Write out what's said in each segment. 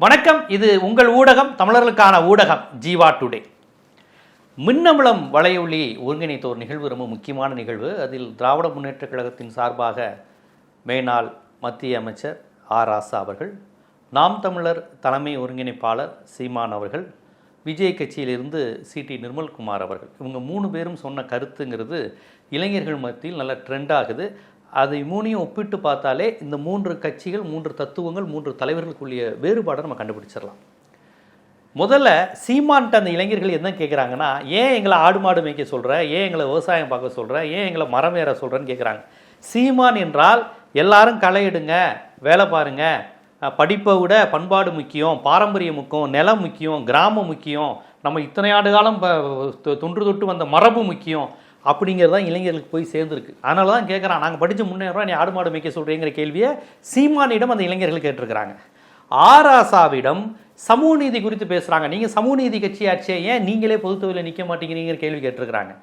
வணக்கம் இது உங்கள் ஊடகம் தமிழர்களுக்கான ஊடகம் ஜீவா டுடே. மின்னமலம் வலையொலி ஒருங்கிணைத்தோர் நிகழ்வு ரொம்ப முக்கியமான நிகழ்வு. அதில் திராவிட முன்னேற்றக் கழகத்தின் சார்பாக மேனாள் மத்திய அமைச்சர் ஆர் ராசா அவர்கள் நாம் தமிழர் தலைமை ஒருங்கிணைப்பாளர் சீமான் அவர்கள் விஜய் கட்சியிலிருந்து சி டி நிர்மல்குமார் அவர்கள். இவங்க மூணு பேரும் சொன்ன கருத்துங்கிறது இளைஞர்கள் மத்தியில் நல்ல ட்ரெண்ட் ஆகுது. அதை மூணையும் ஒப்பிட்டு பார்த்தாலே இந்த மூன்று கட்சிகள் மூன்று தத்துவங்கள் மூன்று தலைவர்களுக்குரிய வேறுபாடை நம்ம கண்டுபிடிச்சிடலாம். முதல்ல சீமான்ட்ட அந்த இளைஞர்கள் என்ன கேட்குறாங்கன்னா ஏன் எங்களை ஆடு மாடு மேய்க்க சொல்கிற ஏன் எங்களை விவசாயம் பார்க்க சொல்கிற ஏன் எங்களை மரம் ஏற சொல்கிறேன்னு கேட்குறாங்க சீமான் என்றால் எல்லாரும் களை எடுங்க வேலை பாருங்க. படிப்பை விட பண்பாடு முக்கியம் பாரம்பரியம் முக்கியம் நிலம் முக்கியம் கிராமம் முக்கியம். நம்ம இத்தனை ஆண்டு காலம் தொ- தொன்று தொட்டு வந்த மரபு முக்கியம். அப்படிங்கிறது தான் இளைஞர்களுக்கு போய் சேர்ந்துருக்கு. அதனால தான் கேட்குறான் நாங்கள் படித்து முன்னேறோம் நீ ஆடு மாடு மேய்க்க சொல்கிறீங்கிற கேள்வியை சீமானிடம் அந்த இளைஞர்கள் கேட்டிருக்கிறாங்க. ஆராசாவிடம் சமூக நீதி குறித்து பேசுகிறாங்க நீங்கள் சமூக நீதி கட்சியாச்சே ஏன் நீங்களே பொது நிற்க மாட்டேங்கிறீங்கிற கேள்வி கேட்டிருக்கிறாங்க.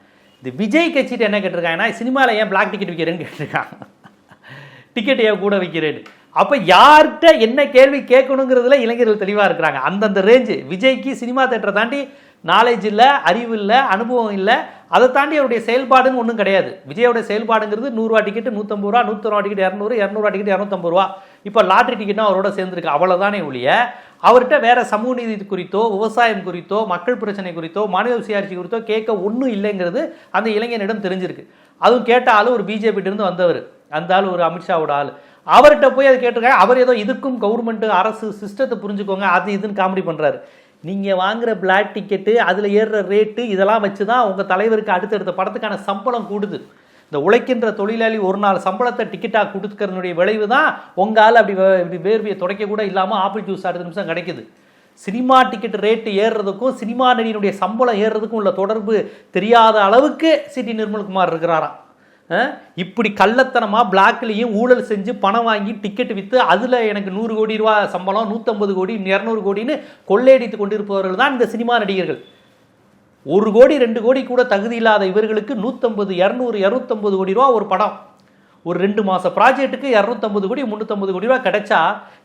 இது விஜய் கட்சிட்டு என்ன கேட்டிருக்காங்கன்னா சினிமாவில் ஏன் பிளாக் டிக்கெட் விற்கிறேன்னு கேட்டிருக்காங்க. டிக்கெட் ஏன் கூட விற்கிறேன்னு அப்போ யார்கிட்ட என்ன கேள்வி கேட்கணுங்கிறதுல இளைஞர்கள் தெளிவாக இருக்கிறாங்க. அந்தந்த ரேஞ்சு விஜய்க்கு சினிமா தேட்டரை தாண்டி நாலேஜ் இல்லை அறிவு இல்லை அனுபவம் இல்லை அதை தாண்டி அவருடைய செயல்பாடுன்னு ஒன்றும் கிடையாது. விஜயோட செயல்பாடுங்கிறது நூறுரூவா டிக்கெட் நூற்றம்பது ரூபா நூற்றொருவா டிக்கெட் இரநூறு இரநூறுவா டிக்கெட் இரநூத்தம்பது ரூபா. இப்போ லாட்ரி டிக்கெட்டும் அவரோட சேர்ந்துருக்கு. அவ்வளோதானே ஒழிய அவர்கிட்ட வேற சமூக நீதி குறித்தோ விவசாயம் குறித்தோ மக்கள் பிரச்சனை குறித்தோ மாநில சுயாட்சி குறித்தோ கேட்க ஒன்றும் இல்லைங்கிறது அந்த இளைஞனிடம் தெரிஞ்சிருக்கு. அதுவும் கேட்ட ஒரு பிஜேபிட்டிருந்து வந்தவர். அந்த ஆள் ஒரு அமித்ஷாவோட ஆள். அவர்கிட்ட போய் அதை கேட்டிருக்காங்க. அவர் ஏதோ இதுக்கும் கவர்மெண்ட் அரசு சிஸ்டத்தை புரிஞ்சுக்கோங்க அது இதுன்னு காமெடி பண்ணுறாரு நீங்கள் வாங்குற பிளாட் டிக்கெட்டு அதில் ஏறுற ரேட்டு இதெல்லாம் வச்சு தான் உங்கள் தலைவருக்கு அடுத்தடுத்த படத்துக்கான சம்பளம் கூடுது. இந்த உழைக்கின்ற தொழிலாளி ஒரு நாள் சம்பளத்தை டிக்கெட்டாக கொடுக்கறதுனுடைய விளைவு தான் உங்களால் அப்படி இப்படி வேர்வையை துடைக்க கூட இல்லாமல் ஆப்பிள் ஜூஸ் அடுத்த நிமிஷம் கிடைக்குது. சினிமா டிக்கெட் ரேட்டு ஏறுறதுக்கும் சினிமா நடிகனுடைய சம்பளம் ஏறுறதுக்கும் உள்ள தொடர்பு தெரியாத அளவுக்கு சிடி நிர்மல்குமார் இருக்கிறாராம். இப்படி கள்ளத்தனமாக பிளாக்லேயும் ஊழல் செஞ்சு பணம் வாங்கி டிக்கெட் விற்று அதில் எனக்கு நூறு கோடி ரூபா சம்பளம் நூற்றம்பது கோடி இரநூறு கோடின்னு கொள்ளையடித்து கொண்டிருப்பவர்கள் தான் இந்த சினிமா நடிகர்கள். ஒரு கோடி ரெண்டு கோடி கூட தகுதி இல்லாத இவர்களுக்கு நூற்றம்பது இரநூறு இரநூத்தம்பது கோடி ரூபா ஒரு படம். ஒரு ரெண்டு மாத ப்ராஜெக்ட்டுக்கு இரநூத்தம்பது கோடி முந்நூற்றம்பது கோடி ரூபா கிடைச்சா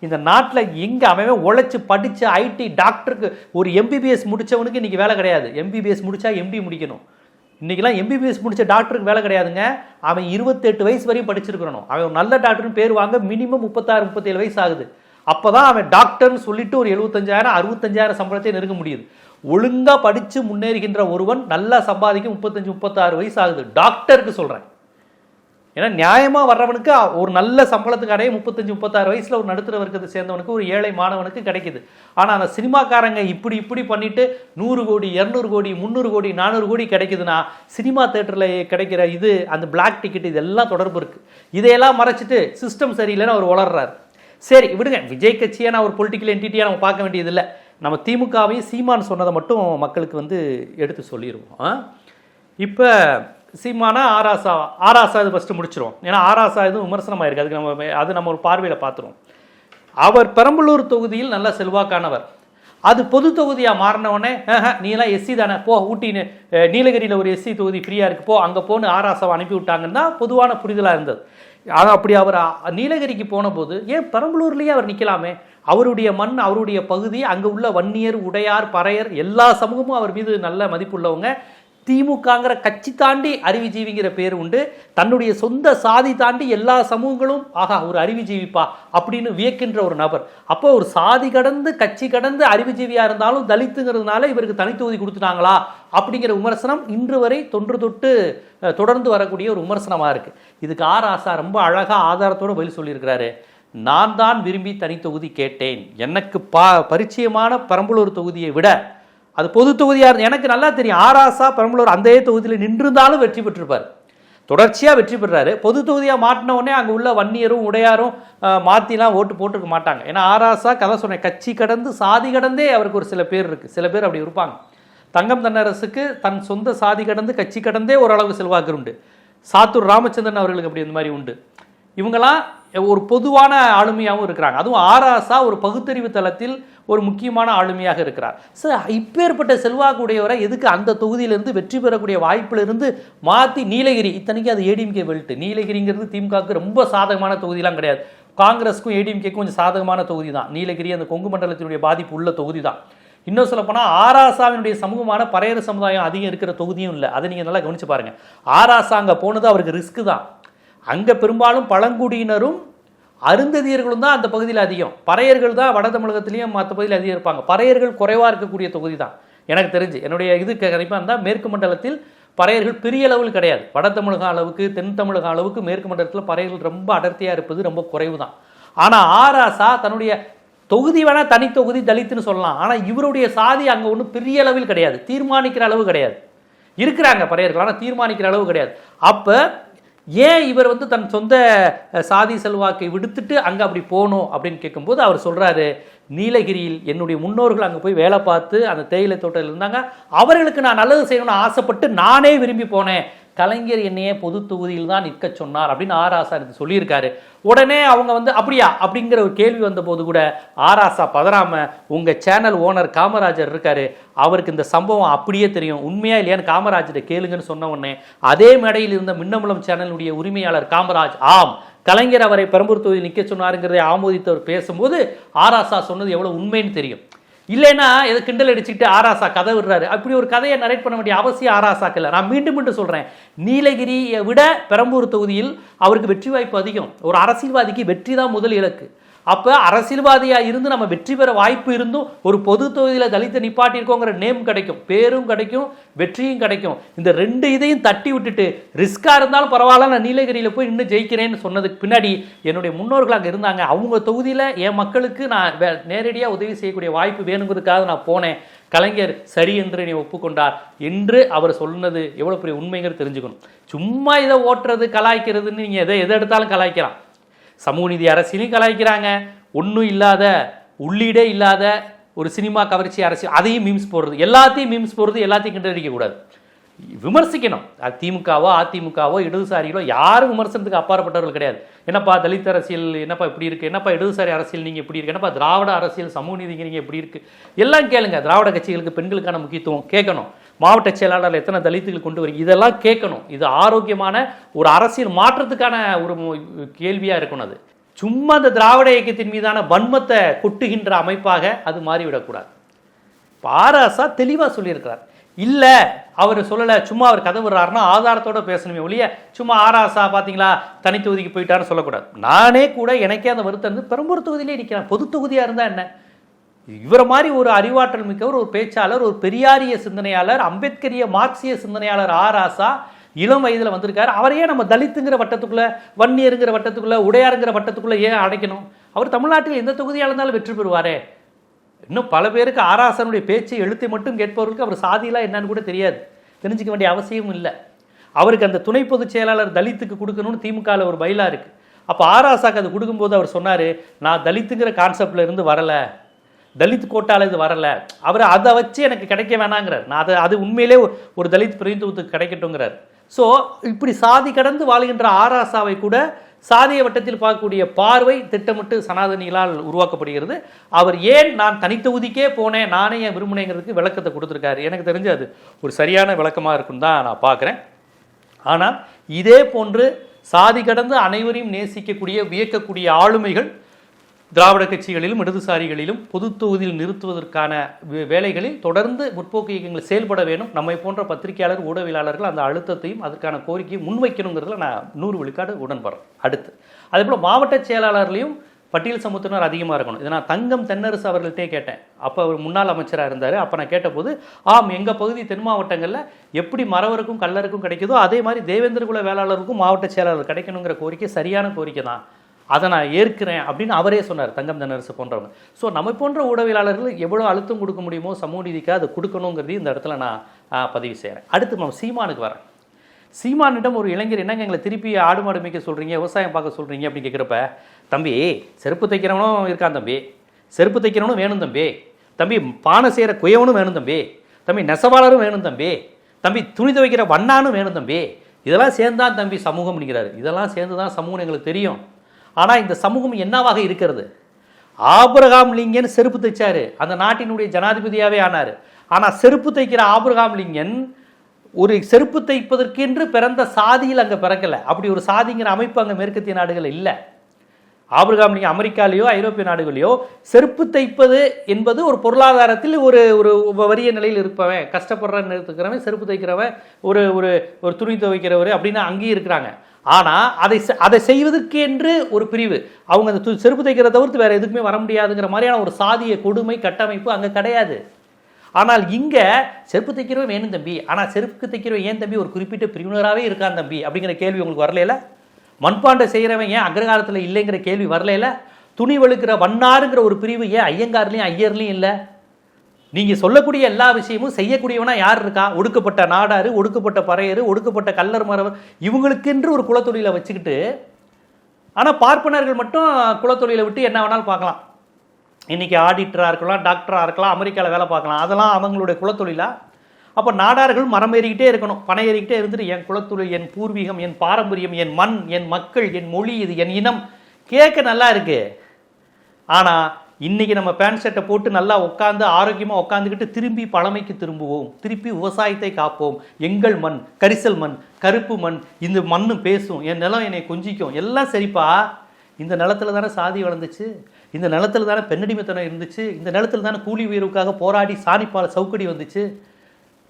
இந்த நாட்டில் எங்கே அவன் உழைச்சி படித்து ஐடி டாக்டருக்கு ஒரு எம்பிபிஎஸ் முடிச்சவனுக்கு இன்றைக்கி வேலை கிடையாது. எம்பிபிஎஸ் முடித்தா எம்பி முடிக்கணும். இன்றைக்கெல்லாம் எம்பிபிஎஸ் முடித்த டாக்டருக்கு வேலை கிடையாதுங்க. அவன் இருபத்தெட்டு வயசு வரையும் படிச்சிருக்கணும் அவன் ஒரு நல்ல டாக்டர்னு பேர் வாங்க மினிமம் முப்பத்தாறு முப்பத்தேழு வயசு ஆகுது. அப்போ தான் அவன் டாக்டர்னு சொல்லிட்டு ஒரு எழுபத்தஞ்சாயிரம் அறுபத்தஞ்சாயிரம் சம்பளத்தை நெருங்க முடியுது. ஒழுங்காக படித்து முன்னேறுகின்ற ஒருவன் நல்லா சம்பாதிக்க முப்பத்தஞ்சு முப்பத்தாறு வயசு ஆகுது. டாக்டருக்கு சொல்கிறேன் ஏன்னா நியாயமாக வர்றவனுக்கு ஒரு நல்ல சம்பளத்துக்காரே முப்பத்தஞ்சு முப்பத்தாறு வயசில் ஒரு நடுத்தர வர்க்கத்தை சேர்ந்தவனுக்கு ஒரு ஏழை மாணவனுக்கு கிடைக்குது. ஆனால் அந்த சினிமாக்காரங்க இப்படி இப்படி பண்ணிட்டு நூறு கோடி இரநூறு கோடி முந்நூறு கோடி நானூறு கோடி கிடைக்குதுன்னா சினிமா தேட்டரில் கிடைக்கிற இது அந்த பிளாக் டிக்கெட் இதெல்லாம் தொடர்பு இருக்குது இதையெல்லாம் மறைச்சிட்டு சிஸ்டம் சரியில்லைன்னு அவர் வளர்றாரு சரி விடுங்க. விஜய் கட்சியை நான் ஒரு பொலிட்டிக்கல் என்டிட்டியாக நம்ம பார்க்க வேண்டியதில்லை. நம்ம திமுகவையும் சீமான் சொன்னதை மட்டும் மக்களுக்கு வந்து எடுத்து சொல்லிடுவோம் இப்போ சீமானா ஆராசா ஆராசா இது ஃபஸ்ட்டு முடிச்சிருவோம். ஏன்னா ஆராசா இது விமர்சனமாக இருக்குது அதுக்கு நம்ம அது நம்ம ஒரு பார்வையில் பார்த்துருவோம். அவர் பெரம்பலூர் தொகுதியில் நல்ல செல்வாக்கானவர். அது பொது தொகுதியாக மாறினவொடனே நீலாம் எஸ்சி தானே போ ஊட்டின்னு நீலகிரியில் ஒரு எஸ்சி தொகுதி ஃப்ரீயாக இருக்குது போ அங்கே போன்னு ஆராசாவை அனுப்பி விட்டாங்கன்னு தான் பொதுவான புரிதலாக இருந்தது. ஆனால் அப்படி அவர் நீலகிரிக்கு போன போது ஏன் பெரம்பலூர்லேயே அவர் நிற்கலாமே அவருடைய மண் அவருடைய பகுதி அங்கே உள்ள வன்னியர் உடையார் பறையர் எல்லா சமூகமும் அவர் மீது நல்ல மதிப்புள்ளவங்க. திமுகங்கிற கட்சி தாண்டி அறிவுஜீவிங்கிற பேர் உண்டு. தன்னுடைய சொந்த சாதி தாண்டி எல்லா சமூகங்களும் ஆகா ஒரு அறிவுஜீவிப்பா அப்படின்னு வியக்கின்ற ஒரு நபர். அப்போ ஒரு சாதி கடந்து கட்சி கடந்து அறிவுஜீவியாக இருந்தாலும் தலித்துங்கிறதுனால இவருக்கு தனித்தொகுதி கொடுத்துட்டாங்களா அப்படிங்கிற விமர்சனம் இன்று வரை தொன்று தொட்டு தொடர்ந்து வரக்கூடிய ஒரு விமர்சனமாக இருக்குது இதுக்கு ஆர் ஆசா ரொம்ப அழகாக ஆதாரத்தோட பதில் சொல்லியிருக்கிறாரு. நான் தான் விரும்பி தனித்தொகுதி கேட்டேன். எனக்கு பா பரிச்சயமான பெரம்பலூர் தொகுதியை விட அது பொது தொகுதியாக இருந்து எனக்கு நல்லா தெரியும் ஆராசா பெரம்பலூர் அந்த தொகுதியில் நின்றிருந்தாலும் வெற்றி பெற்றிருப்பார். தொடர்ச்சியாக வெற்றி பெறாரு. பொது தொகுதியாக மாட்டின உடனே அங்கே உள்ள வன்னியரும் உடையாரும் மாற்றிலாம் ஓட்டு போட்டிருக்க மாட்டாங்க. ஏன்னா ஆராசா கதை சொன்னேன் கட்சி கடந்து சாதி கடந்தே அவருக்கு ஒரு சில பேர் இருக்குது சில பேர் அப்படி இருப்பாங்க. தங்கம் தன்னரசுக்கு தன் சொந்த சாதி கடந்து கட்சி கடந்தே ஓரளவு செல்வாக்கு உண்டு. சாத்தூர் ராமச்சந்திரன் அவர்களுக்கு அப்படி இந்த மாதிரி உண்டு. இவங்களாம் ஒரு பொதுவான ஆளுமையாகவும் இருக்கிறாங்க. அதுவும் ஆராசா ஒரு பகுத்தறிவு தளத்தில் ஒரு முக்கியமான ஆளுமையாக இருக்கிறார். சார் இப்பேற்பட்ட செல்வாக்குடையவரை எதுக்கு அந்த தொகுதியிலிருந்து வெற்றி பெறக்கூடிய வாய்ப்பிலிருந்து மாற்றி நீலகிரி இத்தனைக்கும் அது ஏடிஎம்கே வெல்ட்டு நீலகிரிங்கிறது திமுகவுக்கு ரொம்ப சாதகமான தொகுதியெலாம் கிடையாது. காங்கிரஸுக்கும் ஏடிஎம்கேக்கும் கொஞ்சம் சாதகமான தொகுதி தான் நீலகிரி அந்த கொங்கு மண்டலத்தினுடைய பாதிப்பு உள்ள தொகுதி தான் இன்னும் சொல்லப்போனால் ஆராசாவினுடைய சமூகமான பறையர் சமுதாயம் அதிகம் இருக்கிற தொகுதியும் இல்லை. அதை நீங்கள் நல்லா கவனிச்சு பாருங்கள் ஆராசா அங்கே போனது அவருக்கு ரிஸ்க்கு தான். அங்கே பெரும்பாலும் பழங்குடியினரும் அருந்ததியர்களும் தான் அந்த பகுதியில் அதிகம். பறையர்கள் தான் வட தமிழகத்திலையும் மற்ற பகுதியில் அதிகம் இருப்பாங்க. பறையர்கள் குறைவாக இருக்கக்கூடிய தொகுதி தான் எனக்கு தெரிஞ்சு. என்னுடைய இது கணிப்பாக இருந்தால் மேற்கு மண்டலத்தில் பறையர்கள் பெரிய அளவில் கிடையாது. வட தமிழக அளவுக்கு தென் தமிழக அளவுக்கு மேற்கு மண்டலத்தில் பறையர்கள் ரொம்ப அடர்த்தியாக இருப்பது ரொம்ப குறைவு தான் ஆனால் ஆராசா தன்னுடைய தொகுதி வேணால் தனித்தொகுதி தலித்துன்னு சொல்லலாம். ஆனால் இவருடைய சாதி அங்கே ஒன்றும் பெரிய அளவில் கிடையாது. தீர்மானிக்கிற அளவு கிடையாது. இருக்கிறாங்க பறையர்கள் ஆனால் தீர்மானிக்கிற அளவு கிடையாது. அப்போ ஏன் இவர் வந்து தன் சொந்த சாதி செல்வாக்கை விடுத்துட்டு அங்கே அப்படி போகணும் அப்படின்னு கேட்கும்போது அவர் சொல்கிறாரு நீலகிரியில் என்னுடைய முன்னோர்கள் அங்கே போய் வேலை பார்த்து அந்த தேயிலை தோட்டத்தில் இருந்தாங்க. அவர்களுக்கு நான் நல்லது செய்யணும்னு ஆசைப்பட்டு நானே விரும்பி போனேன். கலைஞர் என்னையே பொது தொகுதியில் தான் நிற்க சொன்னார் அப்படின்னு ஆராசா எனக்கு சொல்லியிருக்காரு. உடனே அவங்க வந்து அப்படியா? அப்படிங்கிற ஒரு கேள்வி வந்தபோது கூட ஆராசா பதறாம உங்கள் சேனல் ஓனர் காமராஜர் இருக்காரு. அவருக்கு இந்த சம்பவம் அப்படியே தெரியும். உண்மையா இல்லையான்னு காமராஜரை கேளுங்கன்னு சொன்ன உடனே அதே மேடையில் இருந்த மின்னமுலம் சேனலுடைய உரிமையாளர் காமராஜ் ஆம் கலைஞர் அவரை பெரம்பூர் தொகுதியில் நிற்க சொன்னாருங்கிறதை ஆமோதித்தவர் பேசும்போது ஆராசா சொன்னது எவ்வளோ உண்மைன்னு தெரியும். இல்லைன்னா எது கிண்டல் அடிச்சுக்கிட்டு ஆராசா கதை விடுறாரு. அப்படி ஒரு கதையை நரேட் பண்ண வேண்டிய அவசியம் ஆராசாக்கு இல்லை. நான் மீண்டும் மீண்டும் சொல்கிறேன் நீலகிரியை விட பெரம்பூர் தொகுதியில் அவருக்கு வெற்றி வாய்ப்பு அதிகம். ஒரு அரசியல்வாதிக்கு வெற்றி தான் முதல் இலக்கு. அப்போ அரசியல்வாதியாக இருந்து நம்ம வெற்றி பெற வாய்ப்பு இருந்தும் ஒரு பொது தொகுதியில் தலித்தை நிப்பாட்டியிருக்கோங்கிற நேம் கிடைக்கும் பேரும் கிடைக்கும் வெற்றியும் கிடைக்கும். இந்த ரெண்டு இதையும் தட்டி விட்டுட்டு ரிஸ்க்காக இருந்தாலும் பரவாயில்ல நான் நீலகிரியில் போய் இன்னும் ஜெயிக்கிறேன்னு சொன்னதுக்கு பின்னாடி என்னுடைய முன்னோர்கள் அங்கே இருந்தாங்க. அவங்க தொகுதியில் என் மக்களுக்கு நான் நேரடியாக உதவி செய்யக்கூடிய வாய்ப்பு வேணுங்கிறதுக்காக நான் போனேன். கலைஞர் சரி என்று நீ ஒப்புக்கொண்டார் என்று அவர் சொன்னது எவ்வளோ பெரிய உண்மைங்கிறது தெரிஞ்சுக்கணும். சும்மா இதை ஓட்டுறது கலாய்க்கிறதுன்னு நீங்கள் எதை எதை எடுத்தாலும் கலாய்க்கலாம். சமூக நீதி அரசியலையும் கலாய்க்கிறாங்க. ஒன்றும் இல்லாத உள்ளீடே இல்லாத ஒரு சினிமா கவர்ச்சி அரசியல் அதையும் மீம்ஸ் போடுறது. எல்லாத்தையும் மீம்ஸ் போடுறது எல்லாத்தையும் கிண்டடிக்க கூடாது விமர்சிக்கணும். அது திமுகவோ அதிமுகவோ இடதுசாரிகளோ யாரும் விமர்சனத்துக்கு அப்பாற்பட்டவர்கள் கிடையாது. என்னப்பா தலித் அரசியல் என்னப்பா இப்படி இருக்கு? என்னப்பா இடதுசாரி அரசியல் நீங்கள் இப்படி இருக்கு? என்னப்பா திராவிட அரசியல் சமூக நீதிங்க நீங்கள் இப்படி இருக்கு? எல்லாம் கேளுங்க. திராவிட கட்சிகளுக்கு பெண்களுக்கான முக்கியத்துவம் கேட்கணும். மாவட்ட செயலாளர் எத்தனை தலித்துகள் கொண்டு வரீங்க இதெல்லாம் கேட்கணும். இது ஆரோக்கியமான ஒரு அரசியல் மாற்றத்துக்கான ஒரு கேள்வியாக இருக்கணும் அது. சும்மா அந்த திராவிட இயக்கத்தின் மீதான வன்மத்தை கொட்டுகின்ற அமைப்பாக அது மாறிவிடக்கூடாது. பாராசா தெளிவாக சொல்லியிருக்கிறார். இல்லை அவர் சொல்லலை சும்மா அவர் கதை விடுறாருன்னா ஆதாரத்தோட பேசணுமே ஒழிய சும்மா ஆராசா பார்த்தீங்களா தனி தொகுதிக்கு போயிட்டாருன்னு சொல்லக்கூடாது. நானே கூட எனக்கே அந்த வருத்தம் இருந்து பெரம்பூர் தொகுதியிலே நிற்கிறேன் பொது தொகுதியாக இருந்தால் என்ன? இவரை மாதிரி ஒரு அறிவாற்றல் மிக்கவர் ஒரு பேச்சாளர் ஒரு பெரியாரிய சிந்தனையாளர் அம்பேத்கரிய மார்க்சிய சிந்தனையாளர் ஆராசா இளம் வயதில் வந்திருக்காரு. அவரையே நம்ம தலித்துங்கிற வட்டத்துக்குள்ளே வன்னியருங்கிற வட்டத்துக்குள்ளே உடையாருங்கிற வட்டத்துக்குள்ளே ஏன் அடைக்கணும்? அவர் தமிழ்நாட்டில் எந்த தொகுதியாக இருந்தாலும் வெற்றி பெறுவாரே. இன்னும் பல பேருக்கு ஆராசனுடைய பேச்சை எழுத்தை மட்டும் கேட்பவர்களுக்கு அவர் சாதியெலாம் என்னன்னு கூட தெரியாது. தெரிஞ்சுக்க வேண்டிய அவசியமும் இல்லை. அவருக்கு அந்த துணை பொதுச் செயலாளர் தலித்துக்கு கொடுக்கணும்னு திமுகவில் ஒரு பைலா இருக்குது அப்போ ஆராசாக்கு அது கொடுக்கும்போது அவர் சொன்னார் நான் தலித்துங்கிற கான்செப்டில் இருந்து வரலை. தலித் கோட்டால் இது வரலை. அவர் அதை வச்சு எனக்கு கிடைக்க வேணாங்கிறார். நான் அதை அது உண்மையிலே ஒரு- ஒரு தலித் பிரதிநிதித்துவத்துக்கு கிடைக்கட்டுங்கிறார் ஸோ இப்படி சாதி கடந்து வாழ்கின்ற ஆராசாவை கூட சாதிய வட்டத்தில் பார்க்கக்கூடிய பார்வை திட்டமிட்டு சனாதனிகளால் உருவாக்கப்படுகிறது. அவர் ஏன் நான் தனித்தொகுதிக்கே போனேன் நானே என் விரும்பினேங்கிறதுக்கு விளக்கத்தை கொடுத்துருக்காரு. எனக்கு தெரிஞ்சு அது ஒரு சரியான விளக்கமாக இருக்குன்னு தான் நான் பார்க்குறேன். ஆனால் இதே போன்று சாதி கடந்து அனைவரையும் நேசிக்கக்கூடிய வியக்கக்கூடிய ஆளுமைகள் திராவிட கட்சிகளிலும் இடதுசாரிகளிலும் பொது தொகுதியில் நிறுத்துவதற்கான வே- வேலைகளில் தொடர்ந்து முற்போக்கு இயக்கங்கள் செயல்பட வேண்டும். நம்மை போன்ற பத்திரிகையாளர் ஊடகவியலாளர்கள் அந்த அழுத்தத்தையும் அதற்கான கோரிக்கையும் முன்வைக்கணுங்கிறதுல நான் நூறு விழுக்காடு உடன்படுறேன். அடுத்து அதே போல் மாவட்ட செயலாளர்லையும் பட்டியல் சமூகத்தினர் அதிகமாக இருக்கணும். இதை நான் தங்கம் தென்னரசு அவர்கள்ட்டே கேட்டேன். அப்போ அவர் முன்னாள் அமைச்சராக இருந்தார். அப்போ நான் கேட்டபோது ஆம் எங்கள் பகுதி தென் மாவட்டங்களில் எப்படி மறவருக்கும் கல்லருக்கும் கிடைக்குதோ அதே மாதிரி தேவேந்திரகுல வேளாளருக்கும் மாவட்ட செயலாளர் கிடைக்கணுங்கிற கோரிக்கை சரியான கோரிக்கை தான் அதை நான் ஏற்கிறேன் அப்படின்னு அவரே சொன்னார் தங்கம் தனரசு போன்றவங்க. ஸோ நம்ம போன்ற ஊடகவியலாளர்கள் எவ்வளோ அழுத்தம் கொடுக்க முடியுமோ சமூக நீதிக்காக அதை கொடுக்கணுங்கிறதையும் இந்த இடத்துல நான் பதிவு செய்கிறேன் அடுத்து நம்ம சீமானுக்கு வரேன். சீமானிடம் ஒரு இளைஞர் என்னங்க எங்களை திருப்பி ஆடு மாடு மேய்க்க சொல்கிறீங்க விவசாயம் பார்க்க சொல்கிறீங்க அப்படின்னு கேட்குறப்ப தம்பி செருப்பு தைக்கிறவனும் இருக்கான் தம்பி. செருப்பு தைக்கிறவனும் வேணும் தம்பி. தம்பி பானை செய்கிற குயவனும் வேணும் தம்பி. தம்பி நெசவாளரும் வேணும் தம்பி. தம்பி துணி துவைக்கிற வண்ணானும் வேணும் தம்பி. இதெல்லாம் சேர்ந்தான் தம்பி சமூகம்ங்கிறாரு இதெல்லாம் சேர்ந்து தான் சமூகம் எங்களுக்கு தெரியும். ஆனால் இந்த சமூகம் என்னவாக இருக்கிறது? ஆபிரகாம் லிங்கன் செருப்பு தைச்சார். அந்த நாட்டினுடைய ஜனாதிபதியாகவே ஆனார். ஆனால் செருப்பு தைக்கிற ஆபிரகாம் லிங்கன் ஒரு செருப்பு தைப்பதற்கென்று பிறந்த சாதியில் அங்கே பிறக்கல. அப்படி ஒரு சாதிங்கிற அமைப்பு அங்கே மேற்கத்திய நாடுகள் இல்லை. ஆபிரகாம் நீங்கள் அமெரிக்காலேயோ ஐரோப்பிய நாடுகளையோ செருப்பு தைப்பது என்பது ஒரு பொருளாதாரத்தில் ஒரு ஒரு வறிய நிலையில் இருப்பவன் கஷ்டப்படுறன்னு இருக்கிறவன் செருப்பு தைக்கிறவன் ஒரு ஒரு ஒரு துணி துவைக்கிறவர் அப்படின்னு அங்கேயும் இருக்கிறாங்க. ஆனால் அதை செ- அதை செய்வதற்கென்று ஒரு பிரிவு. அவங்க அந்த து- செருப்பு தைக்கிறத தவிர்த்து வேறு எதுக்குமே வர முடியாதுங்கிற மாதிரியான ஒரு சாதிய கொடுமை கட்டமைப்பு அங்கே கிடையாது. ஆனால் இங்கே செருப்பு தைக்கிறவன் வேணும் தம்பி. ஆனால் செருப்பு தைக்கிறவன் ஏன் தம்பி? ஒரு குறிப்பிட்ட பிரிவினராகவே இருக்கான் தம்பி அப்படிங்கிற கேள்வி உங்களுக்கு வரலையில? மண்பாண்டை செய்கிறவன் ஏன் அக்ரகாரத்தில் இல்லைங்கிற கேள்வி வரலையில? துணி வழுக்கிற வண்ணாருங்கிற ஒரு பிரிவு ஏன் ஐயங்கார்லேயும் ஐயர்லேயும் இல்லை? நீங்கள் சொல்லக்கூடிய எல்லா விஷயமும் செய்யக்கூடியவனா யார் இருக்கா? ஒடுக்கப்பட்ட நாடார் ஒடுக்கப்பட்ட பறையர் ஒடுக்கப்பட்ட கல்லர் மரவர் இவங்களுக்கென்று ஒரு குலத்தொழிலை வச்சுக்கிட்டு ஆனால் பார்ப்பனர்கள் மட்டும் குலத்தொழிலை விட்டு என்ன வேணாலும் பார்க்கலாம். இன்றைக்கி ஆடிட்டராக இருக்கலாம் டாக்டராக இருக்கலாம் அமெரிக்காவில் வேலை பார்க்கலாம். அதெல்லாம் அவங்களுடைய குலத்தொழிலா? அப்போ நாடார்கள் மரம் ஏறிக்கிட்டே இருக்கணும். பணம் ஏறிக்கிட்டே இருந்துட்டு என் குலத்தொழில் என் பூர்வீகம் என் பாரம்பரியம் என் மண் என் மக்கள் என் மொழி இது என் இனம். கேட்க நல்லா இருக்குது ஆனால் இன்னைக்கு நம்ம பேண்ட் ஷர்ட்டை போட்டு நல்லா உட்காந்து ஆரோக்கியமாக உட்காந்துக்கிட்டு திரும்பி பழமைக்கு திரும்புவோம். திருப்பி விவசாயத்தை காப்போம். எங்கள் மண் கரிசல் மண் கருப்பு மண் இந்த மண்ணு பேசும். என் நிலம் என்னை கொஞ்சிக்கும். எல்லாம் சரிப்பா. இந்த நிலத்துல தானே சாதி வளர்ந்துச்சு. இந்த நிலத்துல தானே பெண்ணடிமைத்தனம் இருந்துச்சு. இந்த நிலத்துல தானே கூலி உயர்வுக்காக போராடி சாணிப்பால சவுக்கடி வந்துச்சு.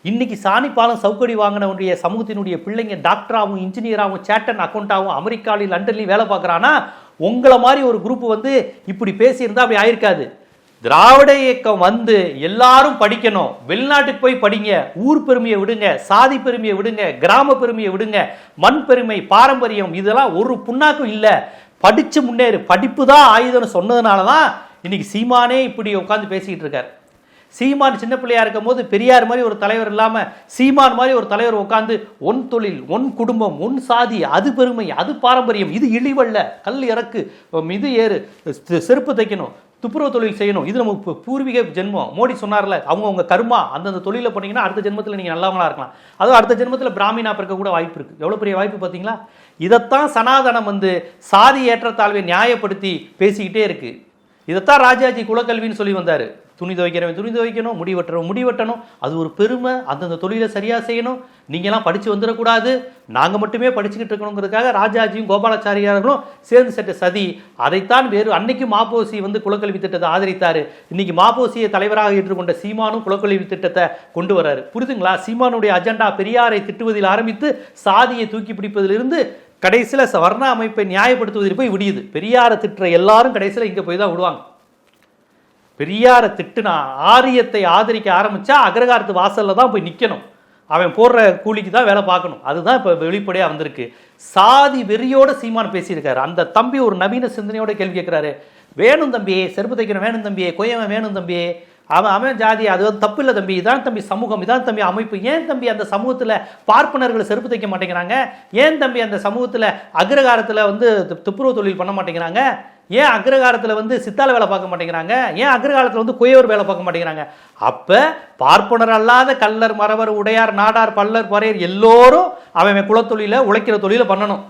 இன்னைக்கு சாணிப்பாலம் சவுக்கடி வாங்கினவனுடைய சமூகத்தினுடைய பிள்ளைங்க டாக்டராகவும் இன்ஜினியராகவும் சேட்டன் அக்கௌண்ட்டாகவும் அமெரிக்காலையும் லண்டன்லையும் வேலை பார்க்குறான்னா உங்களை மாதிரி ஒரு குரூப் வந்து இப்படி பேசியிருந்தா அப்படி ஆயிருக்காது. திராவிட இயக்கம் வந்து எல்லாரும் படிக்கணும். வெளிநாட்டுக்கு போய் படிங்க. ஊர் பெருமையை விடுங்க. சாதி பெருமையை விடுங்க. கிராம பெருமையை விடுங்க. மண் பெருமை பாரம்பரியம் இதெல்லாம் ஒரு புண்ணாக்கும் இல்லை. படித்து முன்னேறு. படிப்பு தான் ஆயுதம்னு சொன்னதுனால தான் இன்னைக்கு சீமானே இப்படி உட்காந்து பேசிக்கிட்டு இருக்கார். சீமான் சின்ன பிள்ளையா இருக்கும் போது பெரியார் மாதிரி ஒரு தலைவர் இல்லாம சீமான் மாதிரி ஒரு தலைவர் உட்காந்து ஒன் தொழில் ஒன் குடும்பம் ஒன் சாதி அது பெருமை அது பாரம்பரியம் இது இழிவல்ல கல் இறக்கு இது ஏறு செருப்பு தைக்கணும் துப்புரவு தொழில் செய்யணும் இது நம்ம பூர்வீக ஜென்மம். மோடி சொன்னார்ல அவங்க உங்க கர்மா அந்தந்த தொழிலை பண்ணீங்கன்னா அடுத்த ஜென்மத்தில் நீங்கள் நல்லவங்களா இருக்கலாம். அதுவும் அடுத்த ஜென்மத்தில் பிராமினா பிறக்க கூட வாய்ப்பு இருக்குது எவ்வளோ பெரிய வாய்ப்பு பார்த்தீங்களா இதைத்தான் சனாதனம் வந்து சாதி ஏற்றத்தாழ்வை நியாயப்படுத்தி பேசிக்கிட்டே இருக்குது இதைத்தான் ராஜாஜி குலக்கல்வின்னு சொல்லி வந்தார். துணி துவைக்கிறவன் துணி துவைக்கணும் முடி வெட்டுறவன் முடி வெட்டணும். அது ஒரு பெருமை அந்தந்த தொழிலை சரியாக செய்யணும். நீங்களாம் படித்து வந்துடக்கூடாது. நாங்கள் மட்டுமே படிச்சுக்கிட்டு இருக்கணுங்கிறதுக்காக ராஜாஜியும் கோபாலாச்சாரியார்களும் சேர்ந்து செட்ட சதி. அதைத்தான் வேறு அன்னைக்கு மாப்போசி வந்து குலக்கல்வி திட்டத்தை ஆதரித்தார். இன்னைக்கு மாப்போசியை தலைவராக ஏற்றுக்கொண்ட சீமானும் குலக்கல்வி திட்டத்தை கொண்டு வராரு புரிதுங்களா? சீமானுடைய அஜெண்டா பெரியாரை திட்டுவதில் ஆரம்பித்து சாதியை தூக்கி பிடிப்பதிலிருந்து கடைசியில் வர்ண அமைப்பை நியாயப்படுத்துவதில் போய் விடியுது. பெரியாரை திட்டுற எல்லாரும் கடைசியில் இங்கே போய் தான் விடுவாங்க. பெரியாரை திட்டுனா ஆரியத்தை ஆதரிக்க ஆரம்பித்தா அக்ரகாரத்து வாசலில் தான் போய் நிற்கணும் அவன் போடுற கூலிக்கு தான் வேலை பார்க்கணும். அதுதான் இப்போ வெளிப்படையாக வந்திருக்கு. சாதி வெறியோட சீமான் பேசியிருக்காரு. அந்த தம்பி ஒரு நவீன சிந்தனையோட கேள்வி கேட்குறாரு. வேணும் தம்பி செருப்பு தைக்கணும் வேணும் தம்பியே கொய்யவன் வேணும் தம்பி. அவன் அவன் ஜாதி அது வந்து தப்பு இல்லை தம்பி. இதான் தம்பி சமூகம் இதான் தம்பி அமைப்பு. ஏன் தம்பி அந்த சமூகத்தில் பார்ப்பனர்கள் செருப்பு தைக்க மாட்டேங்கிறாங்க? ஏன் தம்பி அந்த சமூகத்தில் அக்ரகாரத்தில் வந்து து- துப்புரவு தொழில் பண்ண மாட்டேங்கிறாங்க? ஏன் அக்ரகாரத்தில் வந்து சித்தால வேலை பார்க்க மாட்டேங்கிறாங்க? ஏன் அக்ரகாலத்தில் வந்து குயவர் வேலை பார்க்க மாட்டேங்கிறாங்க? அப்போ பார்ப்பனர் அல்லாத கல்லர் மறவர் உடையார் நாடார் பல்லர் பறையர் எல்லோரும் அவன் குலத்தொழில உழைக்கிற தொழிலை பண்ணணும்.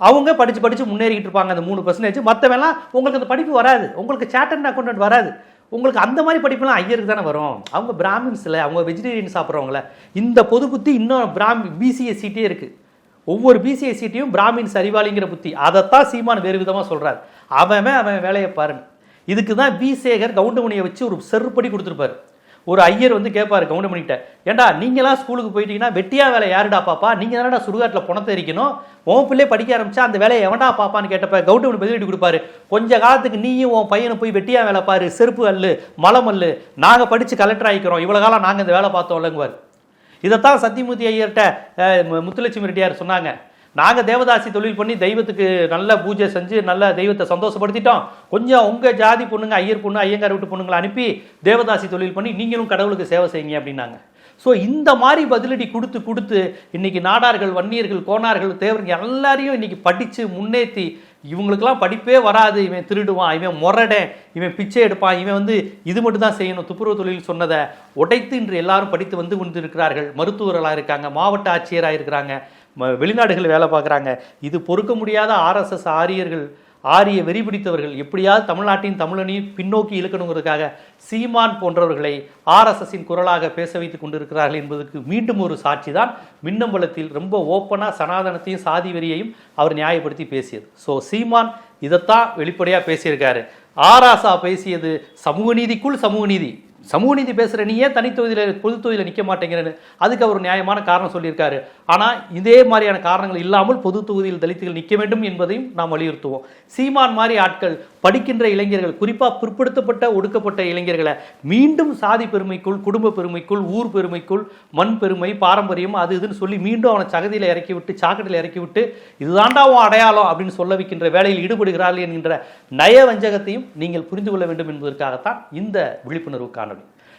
அவங்க படித்து படித்து முன்னேறிக்கிட்டு இருப்பாங்க அந்த மூணு பர்சன்டேஜ் மற்றவெல்லாம் உங்களுக்கு அந்த படிப்பு வராது. உங்களுக்கு சேட்டன் அக்கௌண்ட் வராது. உங்களுக்கு அந்த மாதிரி படிப்புலாம் ஐயருக்கு தானே வரும். அவங்க பிராமின்ஸில் அவங்க வெஜிடேரியன் சாப்பிட்றவங்கள. இந்த பொது புத்தி இன்னும் பிராமி பிசிஎஸ்சிட்டே இருக்குது ஒவ்வொரு பிசிஎஸ்சிட்டையும் பிராமின்ஸ் அறிவாளிங்கிற புத்தி. அதைத்தான் சீமான் வேறு விதமாக சொல்கிறார் அவன் அவன் வேலையை பாருங்க. இதுக்கு தான் பி சேகர் கவுண்டமணியை வச்சு ஒரு செருப்படி கொடுத்துருப்பாரு. ஒரு ஐயர் வந்து கேட்பார் கவுண்டமணிகிட்ட ஏண்டா நீங்களாம் ஸ்கூலுக்கு போயிட்டீங்கன்னா வெட்டியா வேலை யாருடா பாப்பா? நீங்கள் தானடா சுடுகாட்டில் பணத்தை எரிக்கணும்? உன் பிள்ளை படிக்க ஆரம்பிச்சா அந்த வேலையை எவன்டா பாப்பான்னு கேட்டப்ப கவுண்டமணி பதிலடி கொடுப்பாரு. கொஞ்ச காலத்துக்கு நீயும் உன் பையனை போய் வெட்டியா வேலை பாரு செருப்பு அல்லு மலம் அல்லு நாங்கள் படித்து கலெக்டர் ஆகிக்கிறோம் இவ்வளோ காலம் நாங்கள் இந்த வேலை பார்த்தோம் இல்லைங்குவார் இதைத்தான் சத்தியமூர்த்தி ஐயர்கிட்ட மு- முத்துலட்சுமி ரெட்டியார் சொன்னாங்க. நாங்கள் தேவதாசி தொழில் பண்ணி தெய்வத்துக்கு நல்ல பூஜை செஞ்சு நல்ல தெய்வத்தை சந்தோஷப்படுத்திட்டோம். கொஞ்சம் உங்கள் ஜாதி பொண்ணுங்க ஐயர் பொண்ணு ஐயங்கார் வீட்டு பொண்ணுங்களை அனுப்பி தேவதாசி தொழில் பண்ணி நீங்களும் கடவுளுக்கு சேவை செய்யுங்க அப்படின்னாங்க. ஸோ இந்த மாதிரி பதிலடி கொடுத்து கொடுத்து இன்றைக்கி நாடார்கள் வன்னியர்கள் கோணார்கள் தேவர்கள் எல்லாரையும் இன்றைக்கி படித்து முன்னேற்றி இவங்களுக்கெல்லாம் படிப்பே வராது. இவன் திருடுவான் இவன் முரடன் இவன் பிச்சை எடுப்பான் இவன் வந்து இது மட்டும் தான் செய்யணும். துப்புரவு தொழில் சொன்னதை உடைத்து இன்று எல்லாரும் படித்து வந்து கொண்டு இருக்கிறார்கள் மருத்துவர்களாக இருக்காங்க மாவட்ட ஆட்சியராக இருக்கிறாங்க. வெளிநாடுகள் வேலை பார்க்குறாங்க. இது பொறுக்க முடியாத ஆர்எஸ்எஸ் ஆரியர்கள் ஆரிய வெறி பிடித்தவர்கள் எப்படியாவது தமிழ்நாட்டின் தமிழனையும் பின்னோக்கி இழுக்கணுங்கிறதுக்காக சீமான் போன்றவர்களை ஆர்எஸ்எஸின் குரலாக பேச வைத்துக் கொண்டிருக்கிறார்கள் என்பதற்கு மீண்டும் ஒரு சாட்சி தான். மின்னம்பலத்தில் ரொம்ப ஓப்பனாக சனாதனத்தையும் சாதி வெறியையும் அவர் நியாயப்படுத்தி பேசியது. ஸோ சீமான் இதைத்தான் வெளிப்படையாக பேசியிருக்காரு. ஆராசா பேசியது சமூக நீதிக்குள் சமூக நீதி. சமூக நீதி பேசுகிற நீ ஏன் தனி தொகுதியில் பொது தொகுதியில் நிற்க மாட்டேங்கிறேன்னு? அதுக்கு அவர் நியாயமான காரணம் சொல்லியிருக்காரு. ஆனால் இதே மாதிரியான காரணங்கள் இல்லாமல் பொது தொகுதியில் தலித்துகள் நிற்க வேண்டும் என்பதையும் நாம் வலியுறுத்துவோம். சீமான் மாதிரி ஆட்கள் படிக்கின்ற இளைஞர்கள் குறிப்பாக பிற்படுத்தப்பட்ட ஒடுக்கப்பட்ட இளைஞர்களை மீண்டும் சாதி பெருமைக்குள் குடும்ப பெருமைக்குள் ஊர் பெருமைக்குள் மண் பெருமை பாரம்பரியம் அது இதுன்னு சொல்லி மீண்டும் அவனை சகதியில் இறக்கி விட்டு சாக்கடையில் இறக்கி விட்டு இதுதாண்டா உன் அடையாளம் அப்படின்னு சொல்ல வைக்கின்ற வேலையில் ஈடுபடுகிறார்கள் என்கின்ற நய வஞ்சகத்தையும் நீங்கள் புரிந்து கொள்ள வேண்டும் என்பதற்காகத்தான் இந்த விழிப்புணர்வு காணல்